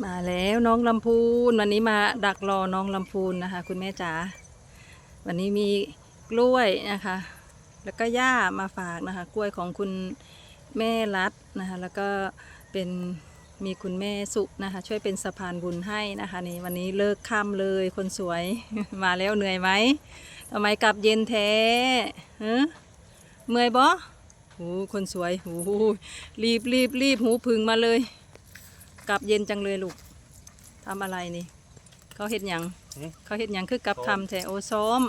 มาแล้วน้องลำพูน วันนี้มาดักรอน้องลำพูนนะคะ คุณแม่จ๋าวันนี้มีกล้วยนะคะ แล้วก็หญ้ามาฝากนะคะ กล้วยของคุณแม่รัดนะคะ แล้วก็เป็นมีคุณแม่สุนะคะ ช่วยเป็นสะพานบุญให้นะคะนี่วันนี้เลิกค่ำเลยคนสวย มาแล้วเหนื่อยไหมทำไมกลับเย็นแท้เฮะเมื่อยบ่หูคนสวยหูรีบรีบรีบหูพึงมาเลย กลับเย็นจังเลยลูกทำอะไรนี่ เขาเห็ดหยังหืมเขาเห็ดหยังคือกลับคำแถโอซ้อม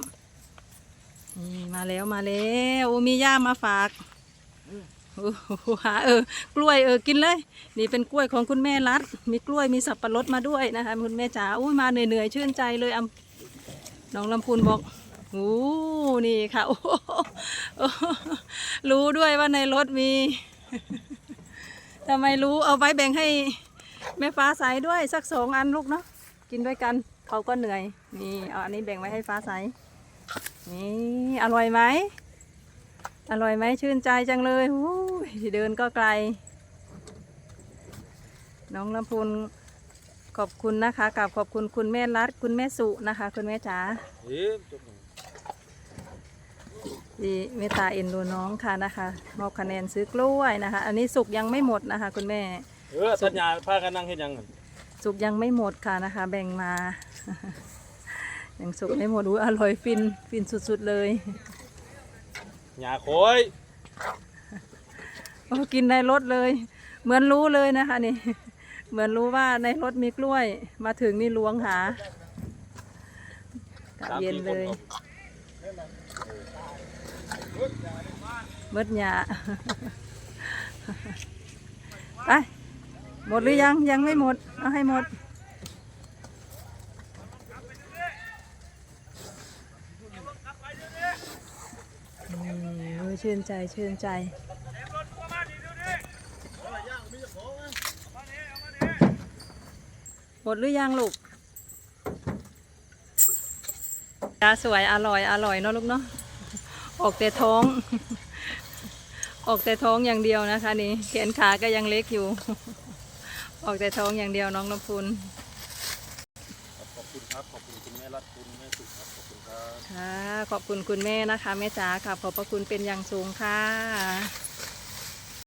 นี่มาแล้วมาแล้วโอ้มีย่ามาฝากโอ้โหหาเออกล้วยเออกินเลย นี่เป็นกล้วยของคุณแม่รัด มีกล้วยมีสับปะรดมาด้วยนะคะคุณแม่จ๋าอุ้ยมาเหนื่อยๆชื่นใจเลยอำน้องลำพูนบอกโอ้นี่ค่ะโอ้โหโอ้โหรู้ด้วยว่าในรถมี ทำไมรู้เอาไว้แบ่งให้ แม่ฟ้าใสด้วยสักสองอันลูกเนาะกินด้วยกันเขาก็เหนื่อยนี่เอาอันนี้แบ่งไว้ให้ฟ้าใสนี่อร่อยไหมอร่อยไหมชื่นใจจังเลยหูยเดินก็ไกล น้องลำพูนขอบคุณนะคะกับขอบคุณคุณแม่รัดคุณแม่สุนะคะ คุณแม่จ๋าเอ๊ะจบหนึ่งที่เมตตาเอ็นดูน้องค่ะนะคะมอบคะแนนซื้อกล้วยนะคะ อันนี้สุกยังไม่หมดนะคะ คุณแม่ เออสัญญาพากันนั่งเฮ็ดหยังกันสุกยังไม่หมดค่ะนะคะ แบ่งมา ยังสุกไม่หมดอุ้ยอร่อยฟินฟินสุดๆเลยหญ้าโคอยโอ้กินในรถเลย เหมือนรู้เลยนะคะนี่ เหมือนรู้ว่าในรถมีกล้วย มาถึงนี่ล้วงหากับสามเย็นสี่คเลนยเอาเมดหยาไป หมดหรือยังยังไม่หมด เอาให้หมดอือ้ยชื่นใจชื่นใจ หมดหรือยังลูกยาสวยอร่อยอร่อยเนาะลูกเนาะ ออกแต่ท้อง ออกแต่ท้องอย่างเดียวนะคะนี่แขนขาก็ยังเล็กอยู่ ออกแต่ท้องอย่างเดียวน้องลำพูนขอบคุณครับขอบคุณคุณแม่รัตคุณแม่สุขครับขอบคุณครับค่ะขอบคุณคุณแม่นะคะแม่จ๋าค่ะขอบพระคุณเป็นอย่างสูงค่ะ